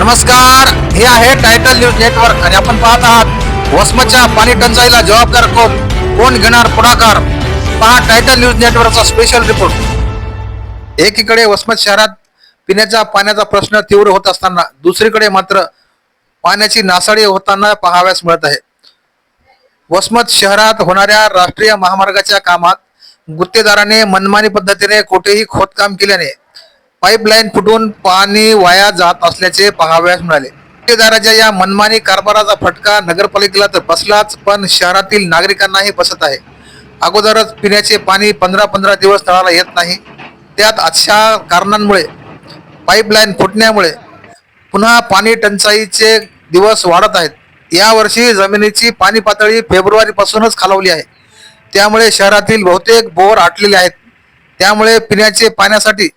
नमस्कार हे आहे टायटल न्यूज नेटवर्क आणि आपण पाहत आहात वसमतच्या पाणी टंचाईला जबाबदार कोण? कोण घेणार पुढाकार? पहा टायटल न्यूज नेटवर्कचा स्पेशल रिपोर्ट एकीकडे वसमत शहरात पिण्याच्या पाण्याचा प्रश्न तीव्र होत असताना दुसरीकडे मात्र पाण्याची नासाडी होताना पाहाव्यास मिळत आहे. वसमत शहरात होणाऱ्या राष्ट्रीय महामार्गाच्या कामात गुत्तेदाराने मनमानी पद्धतीने कुठेही खोदकाम केल्याने पाईपलाईन फुटून पाणी वाया जात असल्याचे पाहावयास मिळाले. ठेकेदाराच्या या मनमानी कारभाराचा फटका नगरपालिकेला तर बसलाच पण शहरातील नागरिकांनाही बसत आहे. अगोदरच पिण्याचे पाणी पंधरा पंधरा दिवस तळाला येत नाही. त्यात अशा कारणांमुळे पाईपलाईन फुटण्यामुळे पुन्हा पाणी टंचाईचे दिवस वाढत आहेत. यावर्षी जमिनीची पाणी पातळी फेब्रुवारीपासूनच खालावली आहे. त्यामुळे शहरातील बहुतेक बोर आटलेले आहेत. त्यामुळे पिण्याचे पाण्यासाठी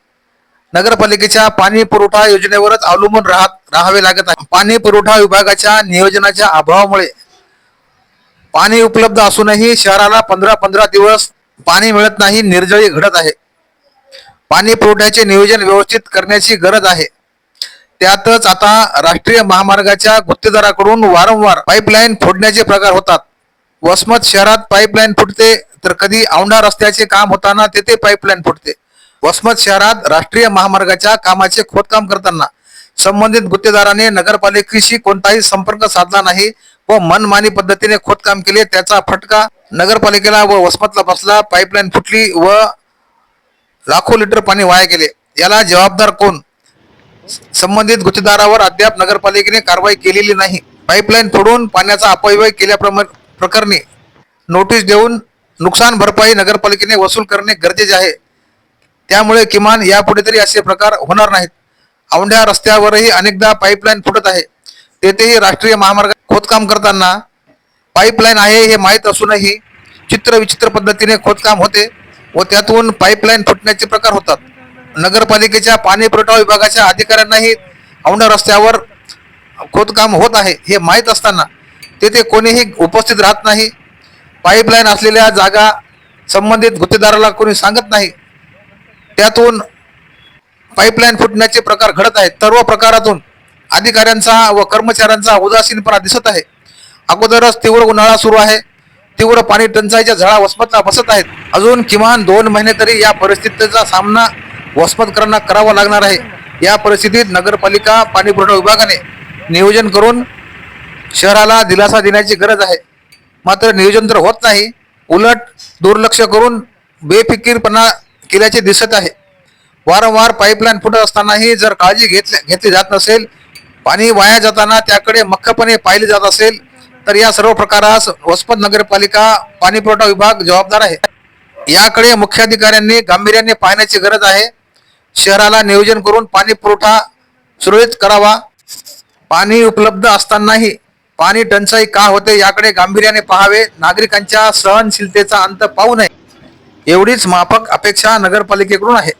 नगरपालिकेच्या पाणी पुरवठा योजनेवरच अवलंबून राहत राहावे लागत आहे. पाणी पुरवठा विभागाच्या नियोजनाच्या अभावामुळे पाणी उपलब्ध असूनही शहराला पंधरा पंधरा दिवस पाणी मिळत नाही निर्जळी घडत आहे. पाणी पुरवठ्याचे नियोजन व्यवस्थित करण्याची गरज आहे. त्यातच आता राष्ट्रीय महामार्गाच्या गुत्तेदाराकडून वारंवार पाईपलाईन फोडण्याचे प्रकार होतात. वसमत शहरात पाईपलाईन फुटते तर कधी औंढा रस्त्याचे काम होताना तेथे पाईपलाईन फुटते. वसमत शहरात राष्ट्रीय महामार्गाच्या कामाचे खोदकाम करताना संबंधित गुत्तेदाराने नगरपालिकेशी कोणताही संपर्क साधला नाही व मनमानी पद्धतीने खोदकाम केले त्याचा फटका नगरपालिकेला व वसमतला बसला पाईपलाईन फुटली व लाखो लिटर पाणी वाया गेले. याला जबाबदार कोण? संबंधित गुत्तेदारावर अद्याप नगरपालिकेने कारवाई केलेली नाही. पाईपलाईन फोडून पाण्याचा अपव्यय केल्याप्रमाणे प्रकरणी नोटीस देऊन नुकसान भरपाई नगरपालिकेने वसूल करणे गरजेचे आहे. त्यामुळे किमान यापुढे तरी असे प्रकार होणार नाहीत. औंढ्या रस्त्यावरही अनेकदा पाईपलाईन फुटत आहे. तेथेही राष्ट्रीय महामार्ग खोदकाम करताना पाईपलाईन आहे हे माहीत असूनही चित्र विचित्र पद्धतीने खोदकाम होते व त्यातून पाईपलाईन फुटण्याचे प्रकार होतात. नगरपालिकेच्या पाणी पुरवठा विभागाच्या अधिकाऱ्यांनाही औंढा रस्त्यावर खोदकाम होत आहे हे माहीत असताना तेथे कोणीही उपस्थित राहत नाही. पाईपलाईन असलेल्या जागा संबंधित गुत्तेदाराला कोणी सांगत नाही. त्यातून पाईपलाईन फुटण्याचे प्रकार घडत आहेत. सर्व प्रकारातून अधिकाऱ्यांचा व कर्मचाऱ्यांचा उदासीनपणा दिसत आहे. अगोदरच तीव्र उन्हाळा सुरू आहे. तीव्र पाणी टंचाईच्या झळा वसमतला बसत आहेत. अजून किमान दोन महिने तरी या परिस्थितीचा सामना वसमतकरांना करावा लागणार आहे. या परिस्थितीत नगरपालिका पाणी पुरवठा विभागाने नियोजन करून शहराला दिलासा देण्याची गरज आहे. मात्र नियोजन तर होत नाही. उलट दुर्लक्ष करून बेफिकीरपणा केल्याचे दिसत आहे. वारंवार पाईपलाईन फुटत असतानाही जर काळजी घेतली घेतली जात नसेल पाणी वाया जाताना त्याकडे मख्खपणे पाहिले जात असेल तर या सर्व प्रकारास वसमत नगरपालिका पाणी पुरवठा विभाग जबाबदार आहे. याकडे मुख्याधिकाऱ्यांनी गांभीर्याने पाहण्याची गरज आहे. शहराला नियोजन करून पाणी पुरवठा सुरळीत करावा. पाणी उपलब्ध असतानाही पाणी टंचाई का होते याकडे गांभीर्याने पाहावे. नागरिकांच्या सहनशीलतेचा अंत पाहू नये. एवढीच माफक अपेक्षा नगरपालिकेकडून आहे.